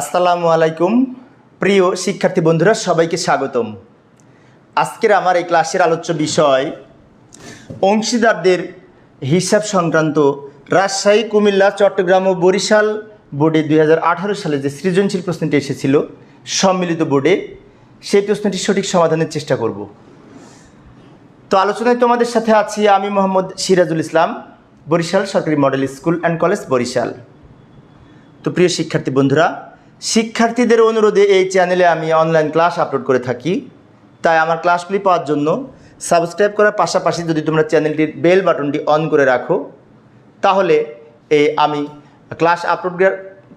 আসসালামু আলাইকুম। প্রিয় শিক্ষার্থী বন্ধুরা, সবাইকে স্বাগতম। আজকের আমার এই ক্লাসের আলোচ্য বিষয়, অংশীদারদের হিসাব সংক্রান্ত রাজশাহী, কুমিল্লা, চট্টগ্রাম ও বরিশাল বোর্ডে দুই হাজার আঠারো সালে যে সৃজনশীল প্রশ্নটি এসেছিল, সম্মিলিত বোর্ডে, সেই প্রশ্নটি সঠিক সমাধানের চেষ্টা করব। তো আলোচনায় তোমাদের সাথে আছি আমি মোহাম্মদ সিরাজুল ইসলাম, বরিশাল সরকারি model school and college Barishal. তো প্রিয় শিক্ষার্থী বন্ধুরা শিক্ষার্থীদের অনুরোধে এই চ্যানেলে আমি অনলাইন ক্লাস আপলোড করে থাকি। তাই আমার ক্লাসগুলি পাওয়ার জন্য সাবস্ক্রাইব করার পাশাপাশি যদি তোমরা চ্যানেলটির বেল বাটনটি অন করে রাখো, তাহলে এই আমি ক্লাস আপলোড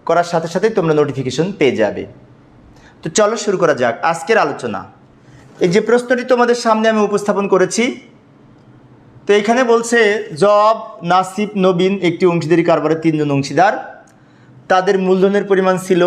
করার সাথে সাথেই তোমরা নোটিফিকেশন পেয়ে যাবে। তো চলো শুরু করা যাক। আজকের আলোচনা। এই যে প্রশ্নটি তোমাদের সামনে আমি উপস্থাপন করেছি, তো এখানে বলছে, জব, নাসিব, নবীন একটি অংশীদারি কারবারের তিনজন অংশীদার। তাদের মূলধনের পরিমাণ ছিল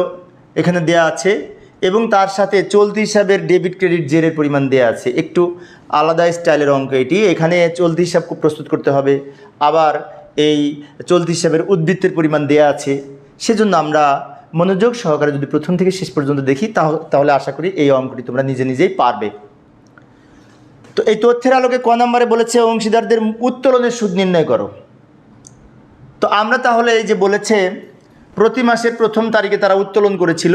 এখানে দেয়া আছে, এবং তার সাথে চলতি হিসাবের ডেবিট ক্রেডিট জেরের পরিমাণ দেয়া আছে। একটু আলাদা স্টাইলের অঙ্ক এটি। এখানে চলতি হিসাব প্রস্তুত করতে হবে। আবার এই চলতি হিসাবের উদ্বৃত্তের পরিমাণ দেয়া আছে। সেজন্য আমরা মনোযোগ সহকারে যদি প্রথম থেকে শেষ পর্যন্ত দেখি, তাহ- তাহলে আশা করি এই অঙ্কটি তোমরা নিজে নিজেই পারবে। তো এই তথ্যের আলোকে ক নম্বরে বলেছে, অংশীদারদের উত্তোলনের সুদ নির্ণয় করো। তো আমরা তাহলে এই যে বলেছে প্রতি মাসের প্রথম তারিখে তারা উত্তোলন করেছিল।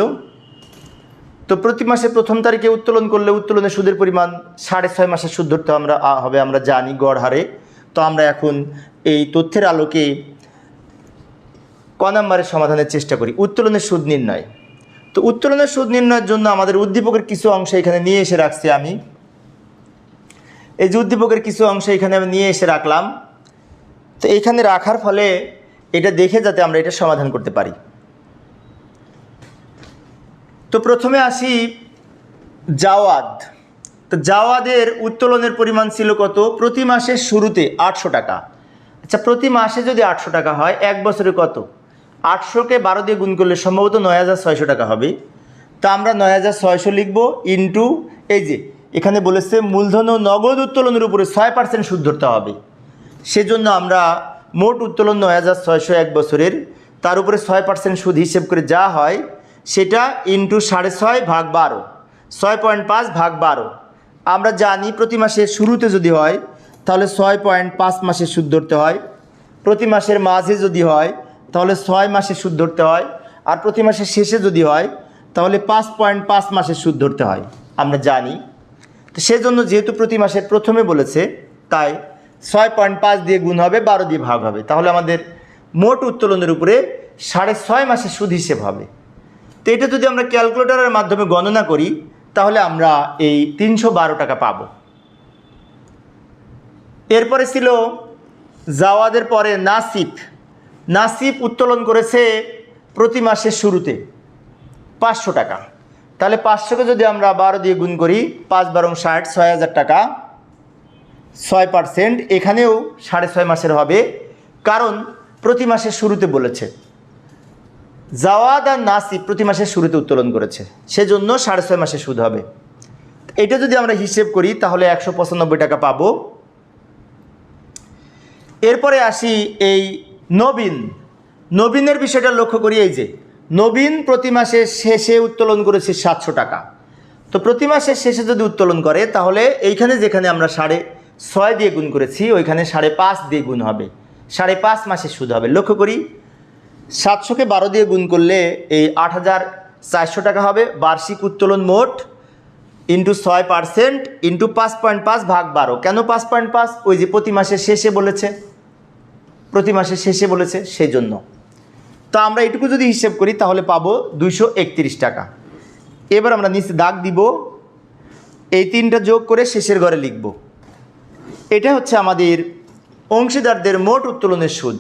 তো প্রতি মাসের প্রথম তারিখে উত্তোলন করলে উত্তোলনের সুদের পরিমাণ সাড়ে ছয় মাসের সুদ ধরতে আমরা হবে, আমরা জানি গড় হারে। তো আমরা এখন এই তথ্যের আলোকে ক নম্বরের সমাধানের চেষ্টা করি, উত্তোলনের সুদ নির্ণয়। তো উত্তোলনের সুদ নির্ণয়ের জন্য আমাদের উদ্দীপকের কিছু অংশ এখানে নিয়ে এসে রাখছি আমি। এই যে উদ্দীপকের কিছু অংশ এখানে আমি নিয়ে এসে রাখলাম। তো এখানে রাখার ফলে এটা দেখে যাতে আমরা এটা সমাধান করতে পারি। তো প্রথমে আসি জাওয়াদ। তো জাওয়াদের উত্তোলনের পরিমাণ ছিল কত? প্রতি মাসের শুরুতে আটশো টাকা। আচ্ছা প্রতি মাসে যদি আটশো টাকা হয়, এক বছরে কত? আটশোকে বারো দিয়ে গুণ করলে সম্ভবত নয় হাজার ছয়শো টাকা হবে। তা আমরা নয় হাজার ছয়শো লিখব ইন্টু, এই যে এখানে বলেছে মূলধন ও নগদ উত্তোলনের উপরে ছয় পার্সেন্ট সুদ ধরতে হবে। সেজন্য আমরা মোট উত্তোলন নয় হাজার ছয়শো এক বছরের। তার উপরে ছয় পার্সেন্ট সুদ হিসেব করে যা হয়, সেটা ইন্টু সাড়ে ছয় ভাগ বারো। ছয় পয়েন্ট পাঁচ ভাগ বারো। আমরা জানি প্রতি মাসের শুরুতে যদি হয়, তাহলে ছয় পয়েন্ট পাঁচ মাসের সুদ ধরতে হয়। প্রতি মাসের মাঝে যদি হয়, তাহলে ছয় মাসের সুদ ধরতে হয়। আর প্রতি মাসের শেষে যদি হয়, তাহলে পাঁচ পয়েন্ট পাঁচ মাসের সুদ ধরতে হয়। আমরা জানি। তো সেজন্য যেহেতু প্রতি মাসের প্রথমে বলেছে, তাই ছয় পয়েন্ট পাঁচ দিয়ে গুণ হবে, বারো দিয়ে ভাগ হবে। তাহলে আমাদের মোট উত্তোলনের উপরে সাড়ে ছয় মাসের সুদ হিসেব হবে। তো এটা যদি আমরা ক্যালকুলেটরের মাধ্যমে গণনা করি, তাহলে আমরা এই তিনশো বারো টাকা পাব। এরপরে ছিল জাওয়াদের পরে নাসিফ। নাসিফ উত্তোলন করেছে প্রতি মাসের শুরুতে পাঁচশো টাকা। তাহলে পাঁচশোকে যদি আমরা বারো দিয়ে গুণ করি, পাঁচ বারং ষাট, ছয় হাজার টাকা ছয় পার্সেন্ট এখানেও সাড়ে ছয় মাসের হবে। কারণ প্রতি মাসের শুরুতে বলেছে। জাওয়াদ আর নাসিব প্রতি মাসের শুরুতে উত্তোলন করেছে। সেজন্য সাড়ে ছয় মাসের সুদ হবে। এটা যদি আমরা হিসেব করি, তাহলে একশো পঁচানব্বই টাকা পাবো। এরপরে আসি এই নবীন। নবীনের বিষয়টা লক্ষ্য করি এই যে, নবীন প্রতি মাসের শেষে উত্তোলন করেছে সাতশো টাকা। তো প্রতি মাসের শেষে যদি উত্তোলন করে, তাহলে এইখানে যেখানে আমরা সাড়ে ছয় দিয়ে গুণ করেছি, ওইখানে সাড়ে পাঁচ দিয়ে গুণ হবে। সাড়ে পাঁচ মাসের সুদ হবে। লক্ষ্য করি সাতশোকে বারো দিয়ে গুণ করলে এই আট হাজার চারশো টাকা হবে। বার্ষিক উত্তোলন মোট ইন্টু ছয় পার্সেন্ট ইন্টু পাঁচ পয়েন্ট পাঁচ ভাগ বারো। কেন পাঁচ পয়েন্ট পাঁচ? ওই যে প্রতি মাসের শেষে বলেছে। প্রতি মাসের শেষে বলেছে সেই জন্য তো আমরা এটুকু যদি হিসেব করি, তাহলে পাবো দুইশো একত্রিশ টাকা। এবার আমরা নিচে দাগ দিব। এই তিনটা যোগ করে শেষের ঘরে লিখব। এটা হচ্ছে আমাদের অংশীদারদের মোট উত্তোলনের সুদ।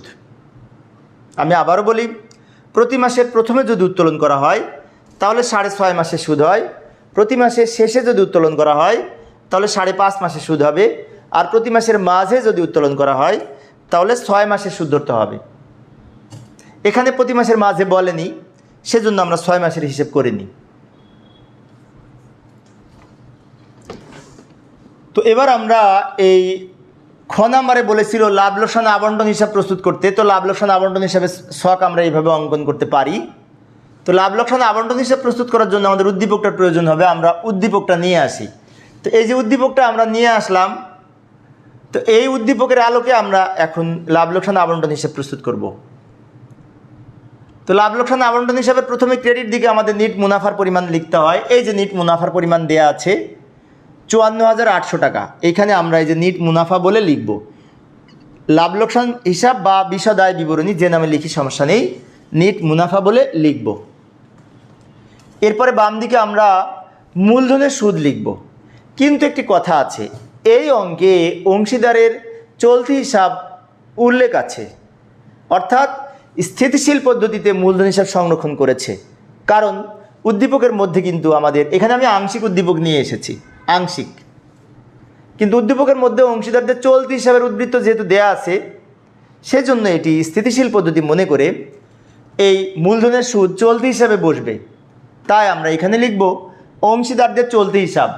আমি আবারও বলি, প্রতি মাসের প্রথমে যদি উত্তোলন করা হয়, তাহলে সাড়ে ছয় মাসের সুদ হয়। প্রতি মাসের শেষে যদি উত্তোলন করা হয়, তাহলে সাড়ে পাঁচ মাসের সুদ হবে। আর প্রতি মাসের মাঝে যদি উত্তোলন করা হয়, তাহলে ছয় মাসের সুদ ধরতে হবে। এখানে প্রতি মাসের মাঝে বলেনি, সেজন্য আমরা ছয় মাসের হিসেব করিনি। তো এবার আমরা এই খ নাম্বারে বলেছিল লাভ লোকসান আবন্টন হিসাব প্রস্তুত করতে। তো লাভ লোকসান আবন্টন হিসাবে শখ আমরা এইভাবে অঙ্কন করতে পারি। তো লাভ লোকসান আবন্টন হিসাব প্রস্তুত করার জন্য আমাদের উদ্দীপকটার প্রয়োজন হবে, আমরা উদ্দীপকটা নিয়ে আসি। তো এই যে উদ্দীপকটা আমরা নিয়ে আসলাম, তো এই উদ্দীপকের আলোকে আমরা এখন লাভ লোকসান আবন্টন হিসাব প্রস্তুত করব। তো লাভ লোকসান আবন্টন হিসাবে প্রথমে ক্রেডিট দিকে আমাদের নিট মুনাফার পরিমাণ লিখতে হয়। এই যে নিট মুনাফার পরিমাণ দেয়া আছে চুয়ান্ন হাজার আটশো টাকা। এখানে আমরা এই যে নিট মুনাফা বলে লিখব। লাভ লোকসান হিসাব বা বিশদায় বিবরণী যে নামে লিখি সমস্যা নেই, নিট মুনাফা বলে লিখব। এরপরে বাম দিকে আমরা মূলধনের সুদ লিখব। কিন্তু একটি কথা আছে, এই অঙ্কে অংশীদারের চলতি হিসাব উল্লেখ আছে। অর্থাৎ স্থিতিশীল পদ্ধতিতে মূলধন হিসাব সংরক্ষণ করেছে। কারণ উদ্দীপকের মধ্যে কিন্তু আমাদের, এখানে আমি আংশিক উদ্দীপক নিয়ে এসেছি। আংশিক। কিন্তু উদ্দীপকের মধ্যে অংশীদারদের চলতি হিসাবের উদ্বৃত্ত যেহেতু দেয়া আছে, সেজন্য এটি স্থিতিশীল পদ্ধতি মনে করে এই মূলধনের সুদ চলতি হিসাবে বসবে। তাই আমরা এখানে লিখব অংশীদারদের চলতি হিসাব।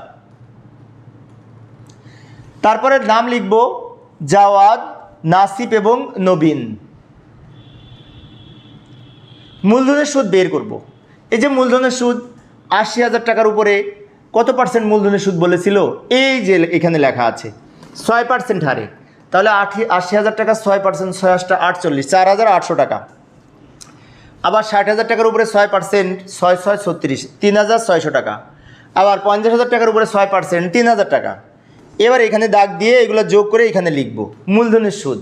তারপরে নাম লিখব জাওয়াদ, নাসিব এবং নবীন। মূলধনের সুদ বের করব। এই যে মূলধনের সুদ আশি হাজার টাকার উপরে কত পার্সেন্ট মূলধনের সুদ বলেছিল? এই যে এখানে লেখা আছে। ছয় পার্সেন্ট হারে। তাহলে আশি আশি হাজার টাকা, ছয় পার্সেন্ট ছয় আটটা, আটচল্লিশ, চার হাজার আটশো টাকা। আবার ষাট হাজার টাকার উপরে ছয় পার্সেন্ট ছয় ছয়, ছত্রিশ, তিন হাজার ছয়শো টাকা। আবার পঞ্চাশ হাজার টাকার উপরে ছয় পার্সেন্ট তিন হাজার টাকা। এবার এখানে দাগ দিয়ে এগুলো যোগ করে এখানে লিখব, মূলধনের সুদ।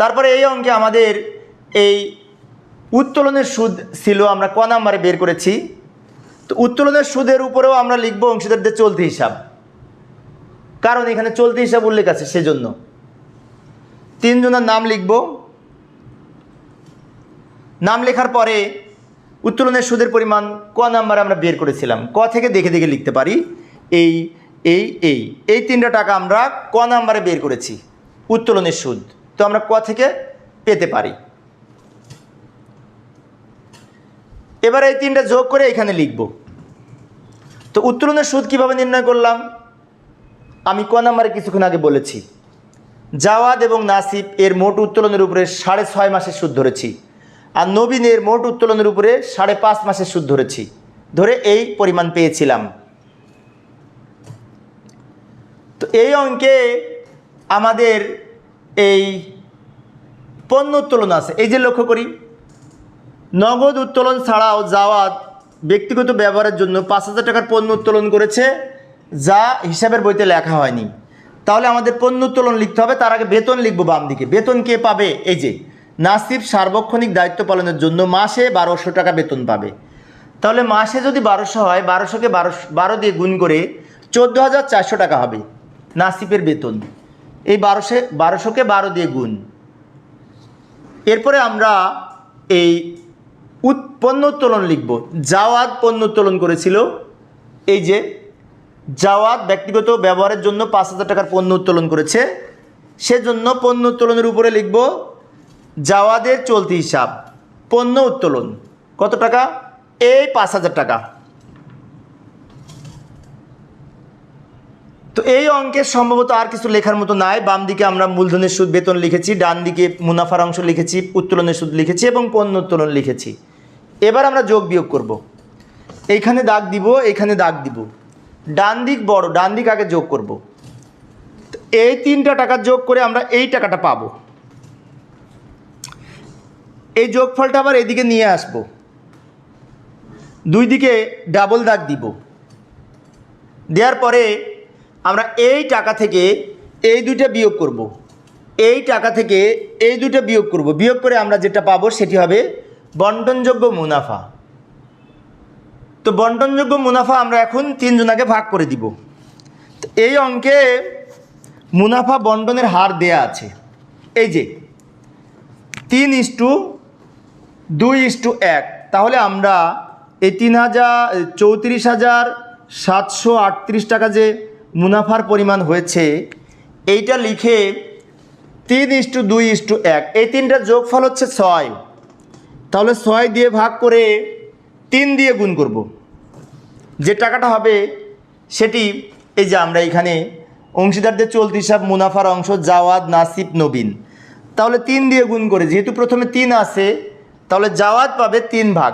তারপরে এই অঙ্কে আমাদের এই উত্তোলনের সুদ ছিল, আমরা ক নাম্বারে বের করেছি? তো উত্তোলনের সুদের উপরেও আমরা লিখব অংশীদারদের চলতি হিসাব। কারণ এখানে চলতি হিসাব উল্লেখ আছে সেজন্য। তিনজনের নাম লিখব। নাম লেখার পরে উত্তোলনের সুদের পরিমাণ ক নাম্বারে আমরা বের করেছিলাম। ক থেকে দেখে দেখে লিখতে পারি। এই এই এই এই তিনটা টাকা আমরা ক নাম্বারে বের করেছি, উত্তোলনের সুদ। তো আমরা ক থেকে পেতে পারি। এবার এই তিনটা যোগ করে এখানে লিখব। তো উত্তোলনের সুদ কীভাবে নির্ণয় করলাম? আমি ক নাম্বারে কিছুক্ষণ আগে বলেছি, জাওয়াদ এবং নাসিব এর মোট উত্তোলনের উপরে সাড়ে ছয় মাসের সুদ ধরেছি আর নবীনের মোট উত্তোলনের উপরে সাড়ে পাঁচ মাসের সুদ ধরেছি। ধরে এই পরিমাণ পেয়েছিলাম। তো এই অঙ্কে আমাদের এই পণ্য উত্তোলন আছে। এই যে লক্ষ্য করি, নগদ উত্তোলন ছাড়াও জাওয়াদ ব্যক্তিগত ব্যবহারের জন্য পাঁচ হাজার টাকার পণ্য উত্তোলন করেছে, যা হিসাবের বইতে লেখা হয়নি। তাহলে আমাদের পণ্য উত্তোলন লিখতে হবে, তার আগে বেতন লিখব বাম দিকে। বেতন কে পাবে? এই যে, নাসিব সার্বক্ষণিক দায়িত্ব পালনের জন্য মাসে বারোশো টাকা বেতন পাবে। তাহলে মাসে যদি বারোশো হয়, বারোশোকে বারোশো, বারো দিয়ে গুণ করে চোদ্দ হাজার চারশো টাকা হবে নাসিবের বেতন। এই বারোশে, বারোশোকে বারো দিয়ে গুণ। এরপরে আমরা এই উৎ- পণ্য উত্তোলন লিখব। জাওয়াদ পণ্য উত্তোলন করেছিল। এই যে জাওয়াদ ব্যক্তিগত ব্যবহারের জন্য পাঁচ হাজার টাকার পণ্য উত্তোলন করেছে। সেজন্য পণ্য উত্তোলনের উপরে লিখব, জাওয়াদের চলতি হিসাব, পণ্য উত্তোলন, কত টাকা? এই পাঁচ হাজার টাকা। তো এই অঙ্কের সম্ভবত আর কিছু লেখার মতো নাই। বাম দিকে আমরা মূলধনের সুদ, বেতন লিখেছি, ডান দিকে মুনাফার অংশ লিখেছি, উত্তোলনের সুদ লিখেছি এবং পণ্য উত্তোলন লিখেছি। এবার আমরা যোগ বিয়োগ করব। এইখানে দাগ দিব, এইখানে দাগ দিব ডান দিক বড়, ডান দিক আগে যোগ করব। এই তিনটা টাকা যোগ করে আমরা এই টাকাটা পাবো এই যোগফলটা আবার এদিকে নিয়ে আসব দুই দিকে ডাবল দাগ দিব দেওয়ার পরে আমরা এই টাকা থেকে এই দুইটা বিয়োগ করব। এই টাকা থেকে এই দুইটা বিয়োগ করব বিয়োগ করে আমরা যেটা পাবো সেটি হবে বন্টনযোগ্য মুনাফা। তো বন্টনযোগ্য মুনাফা আমরা এখন তিনজনাকে ভাগ করে দিব। এই অঙ্কে মুনাফা বন্টনের হার দেয়া আছে। এই যে, তিন ইস্টু দুই ইস্টু এক। তাহলে আমরা এই তিন হাজার, চৌত্রিশ হাজার সাতশো আটত্রিশ টাকা যে মুনাফার পরিমাণ হয়েছে, এইটা লিখে তিন ইস্টু দুই ইস্টু এক। এই তিনটা যোগফল হচ্ছে ছয়। তাহলে ছয় দিয়ে ভাগ করে তিন দিয়ে গুণ করব। যে টাকাটা হবে সেটি এই যে আমরা এখানে অংশীদারদের চলতি হিসাব, মুনাফার অংশ জাওয়াদ নাসিব, নবীন। তাহলে তিন দিয়ে গুণ করে, যেহেতু প্রথমে তিন আছে, তাহলে জাওয়াদ পাবে তিন ভাগ।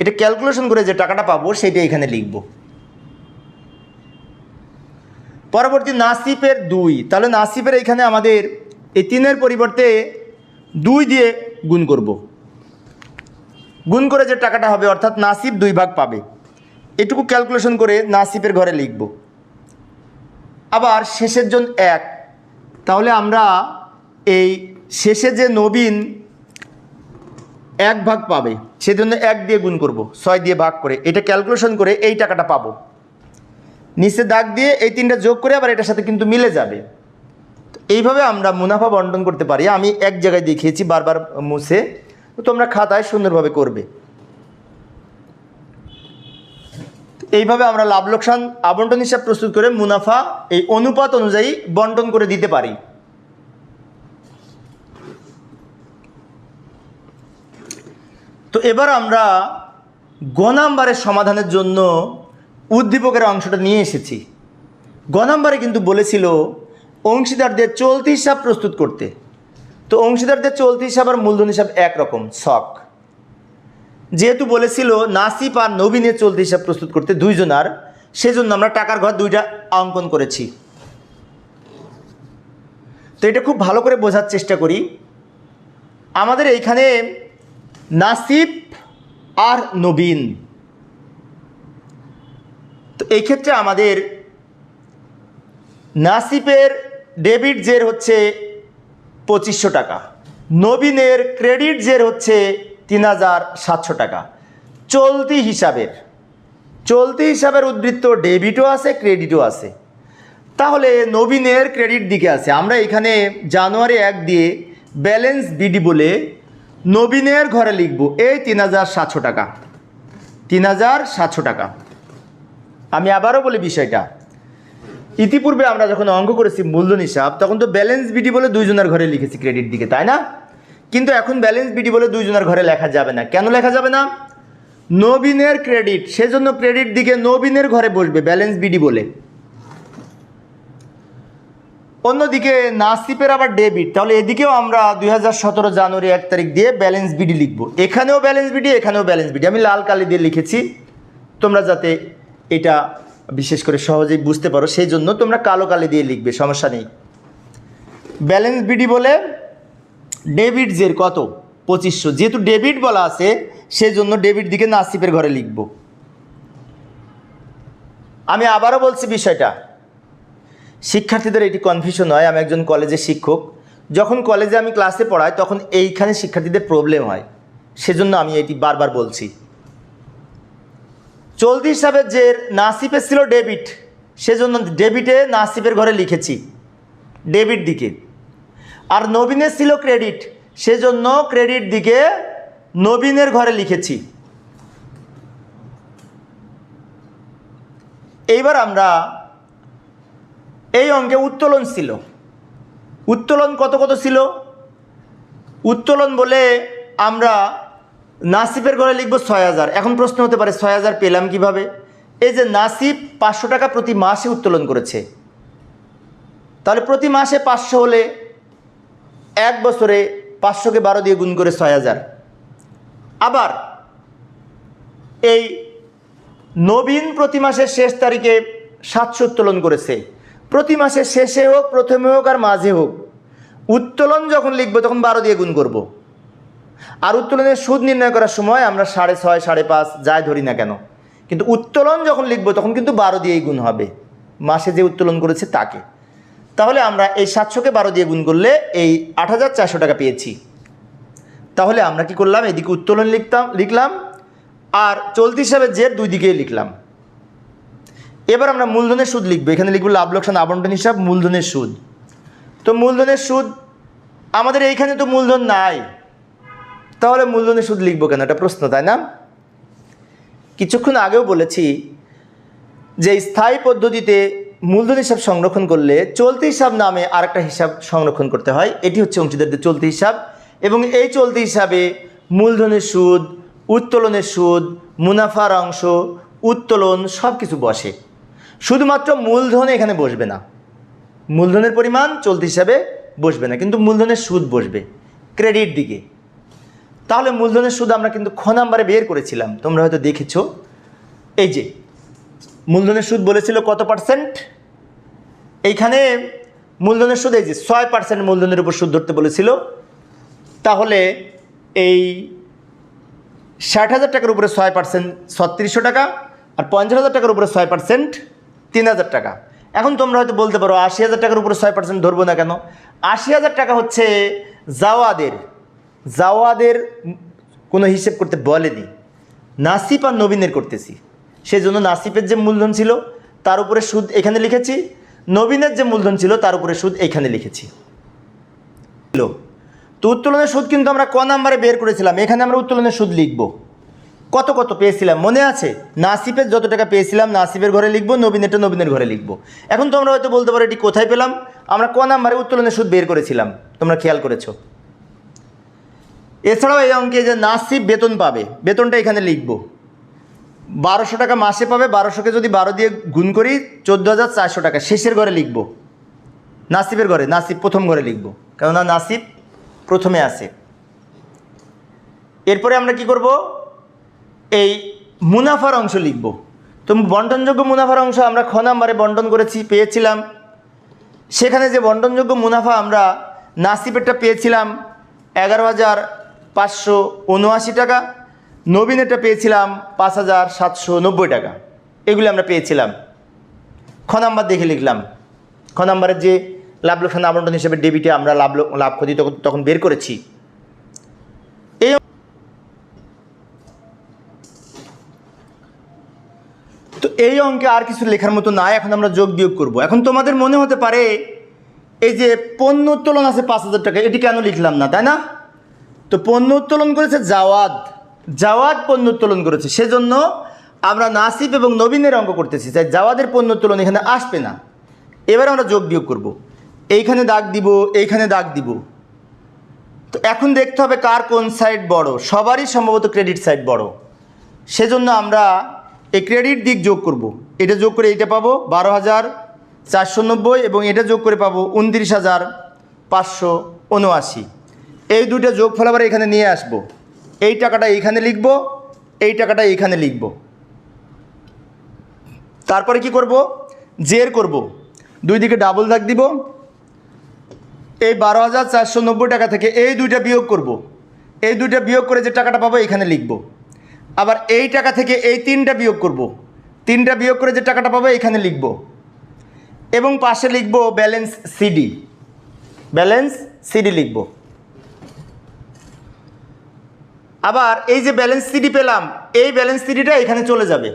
এটা ক্যালকুলেশন করে যে টাকাটা পাবো সেটা এখানে লিখব। পরবর্তী নাসিফের দুই। তাহলে নাসিফের এখানে আমাদের এই তিনের পরিবর্তে দুই দিয়ে গুণ করব। গুণ করে যে টাকাটা হবে, অর্থাৎ নাসিব দুই ভাগ পাবে। এটুকু ক্যালকুলেশন করে নাসিফের ঘরে লিখব। আবার শেষের জন এক। তাহলে আমরা এই শেষে যে নবীন এক ভাগ পাবে, সেজন্য এক দিয়ে গুণ করব, ছয় দিয়ে ভাগ করে। এটা ক্যালকুলেশন করে এই টাকাটা পাবো। নিচে দাগ দিয়ে এই তিনটা যোগ করে আবার এটার সাথে কিন্তু মিলে যাবে। এইভাবে আমরা মুনাফা বন্টন করতে পারি। আমি এক জায়গায় দেখিয়েছি, বারবার মুছে। তোমরা খাতায় সুন্দরভাবে করবে। এইভাবে আমরা লাভ লোকসান আবন্টন হিসাব প্রস্তুত করে মুনাফা এই অনুপাত অনুযায়ী বন্টন করে দিতে পারি। তো এবার আমরা গ নাম্বারের সমাধানের জন্য উদ্দীপকের অংশটা নিয়ে এসেছি। গ নাম্বারে কিন্তু বলেছিল অংশীদারদের চলতি হিসাব প্রস্তুত করতে। তো অংশীদারদের চলতি হিসাব আর মূলধন হিসাব একরকম শখ যেহেতু বলেছিল নাসিপ আর নবীনের চলতি হিসাব প্রস্তুত করতে দুইজনার সেজন্য আমরা টাকার ঘর দুইটা অঙ্কন করেছি। তো এটা খুব ভালো করে বোঝার চেষ্টা করি। আমাদের এইখানে নাসিব আর নবীন। তো এই ক্ষেত্রে আমাদের নাসিবের ডেবিট জের হচ্ছে পঁচিশশো টাকা। নবীনের ক্রেডিট জের হচ্ছে তিন হাজার সাতশো টাকা। চলতি হিসাবের চলতি হিসাবের উদ্বৃত্ত ডেবিটও আছে, ক্রেডিটও আছে। তাহলে নবীনের ক্রেডিট দিকে আছে। আমরা এখানে জানুয়ারি এক দিয়ে ব্যালেন্স বিডি বলে নবীনের ঘরে লিখব, এই তিন হাজার সাতশো টাকা। তিন হাজার সাতশো টাকা। আমি আবারও বলি বিষয়টা ইতিপূর্বে আমরা যখন অঙ্ক করেছি মূলধন হিসাব, তখন তো ব্যালেন্স বিডি বলে দুইজনের ঘরে লিখেছি ক্রেডিট দিকে, তাই না? কিন্তু এখন ব্যালেন্স বিডি বলে দুইজনের ঘরে লেখা যাবে না। কেন লেখা যাবে না? নবীনের ক্রেডিট সেজন্য ক্রেডিট দিকে নবীনের ঘরে বসবে ব্যালেন্স বিডি বলে। অন্যদিকে নাসিপের আবার ডেবিট তাহলে এদিকেও আমরা দুই হাজার সতেরো জানুয়ারি এক তারিখ দিয়ে ব্যালেন্স বিডি লিখব। এখানেও ব্যালেন্স বিডি এখানেও ব্যালেন্স বিডি আমি লাল কালি দিয়ে লিখেছি। তোমরা যাতে এটা বিশেষ করে সহজেই বুঝতে পারো, সেই জন্য তোমরা কালো কালি দিয়ে লিখবে, সমস্যা নেই। ব্যালেন্স বিডি বলে ডেবিট জের কত? পঁচিশশো। যেহেতু ডেবিট বলা আছে সেই জন্য ডেবিট দিকে নাসিপের ঘরে লিখব। আমি আবারও বলছি বিষয়টা। শিক্ষার্থীদের এটি কনফিউশন হয়, আমি একজন কলেজের শিক্ষক। যখন কলেজে আমি ক্লাসে পড়াই, তখন এইখানে শিক্ষার্থীদের প্রবলেম হয়। সেজন্য আমি এটি বারবার বলছি। চলতি হিসাবে যে নাসিপে ছিল ডেবিট, সেজন্য ডেবিটে নাসিপের ঘরে লিখেছি, ডেবিট দিকে। আর নবীনের ছিল ক্রেডিট, সেজন্য ক্রেডিট দিকে নবীনের ঘরে লিখেছি। এইবার আমরা এই অঙ্কে উত্তোলন ছিল। উত্তোলন কত কত ছিল? উত্তোলন বলে আমরা নাসিফের ঘরে লিখব ছয় হাজার। এখন প্রশ্ন হতে পারে, ছয় হাজার পেলাম কীভাবে? এই যে নাসিফ পাঁচশো টাকা প্রতি মাসে উত্তোলন করেছে। তাহলে প্রতি মাসে পাঁচশো হলে এক বছরে পাঁচশোকে বারো দিয়ে গুণ করে ছয় হাজার। আবার এই নবীন প্রতি মাসের শেষ তারিখে সাতশো উত্তোলন করেছে। প্রতি মাসের শেষে হোক, প্রথমে হোক আর মাঝে হোক, উত্তোলন যখন লিখব তখন বারো দিয়ে গুণ করব। আর উত্তোলনের সুদ নির্ণয় করার সময় আমরা সাড়ে ছয়, সাড়ে পাঁচ, যাই ধরি না কেন, কিন্তু উত্তোলন যখন লিখব, তখন কিন্তু বারো দিয়েই গুণ হবে। মাসে যে উত্তোলন করেছে তাকে। তাহলে আমরা এই সাতশোকে বারো দিয়ে গুণ করলে এই আট হাজার চারশো টাকা পেয়েছি। তাহলে আমরা কি করলাম? এদিকে উত্তোলন লিখতাম, লিখলাম, আর চলতি হিসাবে জের দুই দিকেই লিখলাম। এবার আমরা মূলধনের সুদ লিখব। এখানে লিখব লাভ, লোকসান, আবন্টন হিসাব, মূলধনের সুদ। তো মূলধনের সুদ, আমাদের এইখানে তো মূলধন নাই। তাহলে মূলধনের সুদ লিখব কেন? এটা প্রশ্ন, তাই না? কিছুক্ষণ আগেও বলেছি যে স্থায়ী পদ্ধতিতে মূলধন হিসাব সংরক্ষণ করলে চলতি হিসাব নামে আরেকটা হিসাব সংরক্ষণ করতে হয়। এটি হচ্ছে অংশীদারদের চলতি হিসাব এবং এই চলতি হিসাবে মূলধনের সুদ, উত্তোলনের সুদ, মুনাফার অংশ, উত্তোলন সব কিছু বসে। শুধুমাত্র মূলধন এখানে বসবে না। মূলধনের পরিমাণ চলতি হিসাবে বসবে না, কিন্তু মূলধনের সুদ বসবে। ক্রেডিট দিকে। তাহলে মূলধনের সুদ আমরা কিন্তু খ নাম্বারে বের করেছিলাম। তোমরা হয়তো দেখেছ। এই যে, মূলধনের সুদ বলেছিল কত পার্সেন্ট? এইখানে মূলধনের সুদ, এই যে ছয় পার্সেন্ট মূলধনের উপর সুদ ধরতে বলেছিল। তাহলে এই ষাট হাজার টাকার উপরে ছয় পার্সেন্ট ছত্রিশশো টাকা আর পঞ্চাশ হাজার টাকার উপরে ছয় পার্সেন্ট তিন হাজার টাকা। এখন তোমরা হয়তো বলতে পারো, আশি হাজার টাকার উপরে ছয় পার্সেন্ট ধরবো না কেন? আশি হাজার টাকা হচ্ছে জাওয়াদের জাওয়াদের কোনো হিসেব করতে বলেনি। নাসিব আর নবীনের করতেছি। সেই জন্য নাসিবের যে মূলধন ছিল, তার উপরে সুদ এখানে লিখেছি। নবীনের যে মূলধন ছিল, তার উপরে সুদ এখানে লিখেছি। তো উত্তোলনের সুদ কিন্তু আমরা ক নাম্বারে বের করেছিলাম। এখানে আমরা উত্তোলনের সুদ লিখব। কত কত পেয়েছিলাম? মনে আছে? নাসিবের যত টাকা পেয়েছিলাম, নাসিবের ঘরে লিখব নবীনেরটা নবীনের ঘরে লিখব। এখন তোমরা হয়তো বলতে পারো, এটি কোথায় পেলাম? আমরা ক নাম্বারে উত্তোলনের সুদ বের করেছিলাম। তোমরা খেয়াল করেছ। এছাড়াও এই অঙ্কে যে নাসিব বেতন পাবে, বেতনটা এখানে লিখব। বারোশো টাকা মাসে পাবে, বারোশোকে যদি বারো দিয়ে গুণ করি, চোদ্দ হাজার চারশো টাকা। শেষের ঘরে লিখব। নাসিবের ঘরে, নাসিব প্রথম ঘরে লিখব। কেননা নাসিব প্রথমে আছে। এরপরে আমরা কি করব? এই মুনাফার অংশ লিখব। তো বন্টনযোগ্য মুনাফার অংশ আমরা খ নাম্বারে বন্টন করেছি, পেয়েছিলাম। সেখানে যে বন্টনযোগ্য মুনাফা আমরা নাসিবেরটা পেয়েছিলাম, এগারো হাজার পাঁচশো উনআশি টাকা। নবীনেরটা পেয়েছিলাম পাঁচ হাজার সাতশো নব্বই টাকা। এগুলি আমরা পেয়েছিলাম। খ নাম্বার দেখে লিখলাম। খ নাম্বারের যে লাভ লোকসান আবন্টন হিসেবে ডেবিটে আমরা লাভ লাভ ক্ষতি তখন তখন বের করেছি। এই তো এই অঙ্কে আর কিছু লেখার মতো না এখন আমরা যোগ বিয়োগ করব। এখন তোমাদের মনে হতে পারে, এই যে পণ্য উত্তোলন আছে পাঁচ হাজার টাকা, এটি কেন লিখলাম না, তাই না? তো পণ্য উত্তোলন করেছে জাওয়াদ। জাওয়াদ পণ্য উত্তোলন করেছে। সেজন্য আমরা নাসিব এবং নবীনের অঙ্ক করতেছি। তাই জাওয়াদের পণ্য উত্তোলন এখানে আসবে না। এবার আমরা যোগ বিয়োগ করব। এইখানে দাগ দিব, এইখানে দাগ দিব। তো এখন দেখতে হবে কার কোন সাইড বড়। সবারই সম্ভবত ক্রেডিট সাইড বড়। সেজন্য আমরা এই ক্রেডিট দিক যোগ করব। এটা যোগ করে এইটা পাবো বারো হাজার চারশো নব্বই এবং এটা যোগ করে পাবো উনত্রিশ হাজার পাঁচশো উনআশি। এই দুটো যোগ আবার এখানে নিয়ে আসব। এই টাকাটা এইখানে লিখব, এই টাকাটা এইখানে লিখব। তারপরে কি করব? জের করব। দুই দিকে ডাবল দাগ দিব। এই বারো হাজার চারশো নব্বই টাকা থেকে এই দুইটা বিয়োগ করব। এই দুইটা বিয়োগ করে যে টাকাটা পাবো এখানে লিখব। আবার এই টাকা থেকে এই তিনটা বিয়োগ করব। তিনটা বিয়োগ করে যে টাকাটা পাবো এখানে লিখব। এবং পাশে লিখব ব্যালেন্স সিডি। ব্যালেন্স সিডি লিখব। আবার এই যে ব্যালেন্স সিডি পেলাম, এই ব্যালেন্স সিডিটা এখানে চলে যাবে।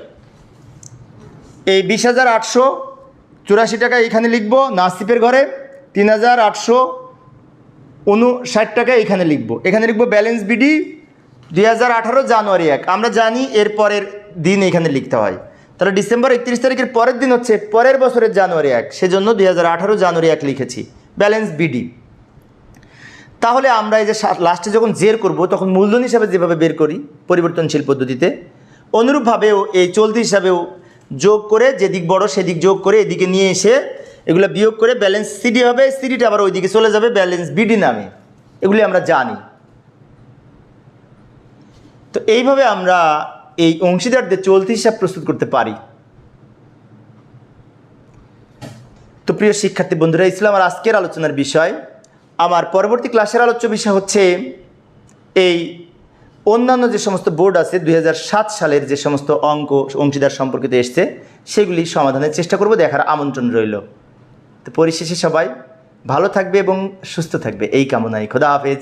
এই বিশ হাজার আটশো চুরাশি টাকা এখানে লিখব, নাসিপের ঘরে। তিন হাজার আটশো উনষাট টাকা এখানে লিখব। এখানে লিখব ব্যালেন্স বিডি দুই হাজার আঠারো জানুয়ারি এক। আমরা জানি এর পরের দিন এখানে লিখতে হয়। তাহলে ডিসেম্বর একত্রিশ তারিখের পরের দিন হচ্ছে পরের বছরের জানুয়ারি এক। সেজন্য দুই হাজার আঠারো জানুয়ারি এক লিখেছি। ব্যালেন্স বিডি তাহলে আমরা এই যে লাস্টে যখন জের করব, তখন মূলধন হিসাবে যেভাবে বের করি, পরিবর্তনশীল পদ্ধতিতে, অনুরূপভাবেও এই চলতি হিসাবেও যোগ করে যেদিক বড় সেদিক যোগ করে এদিকে নিয়ে এসে এগুলো বিয়োগ করে ব্যালেন্স সিডি হবে সিডিটা আবার ওইদিকে চলে যাবে ব্যালেন্স বিডি নামে। এগুলি আমরা জানি। তো এইভাবে আমরা এই অংশীদারদের চলতি হিসাব প্রস্তুত করতে পারি। তো প্রিয় শিক্ষার্থী বন্ধুরা ইসলাম আর আজকের আলোচনার বিষয়। আমার পরবর্তী ক্লাসের আলোচ্য বিষয় হচ্ছে এই অন্যান্য যে সমস্ত বোর্ড আছে দু হাজার সাত সালের যে সমস্ত অঙ্ক অংশীদার সম্পর্কিত এসছে, সেগুলি সমাধানের চেষ্টা করব, দেখার আমন্ত্রণ রইল। তো পরিশেষে সবাই ভালো থাকবে এবং সুস্থ থাকবে। এই কামনায় খোদা হাফেজ।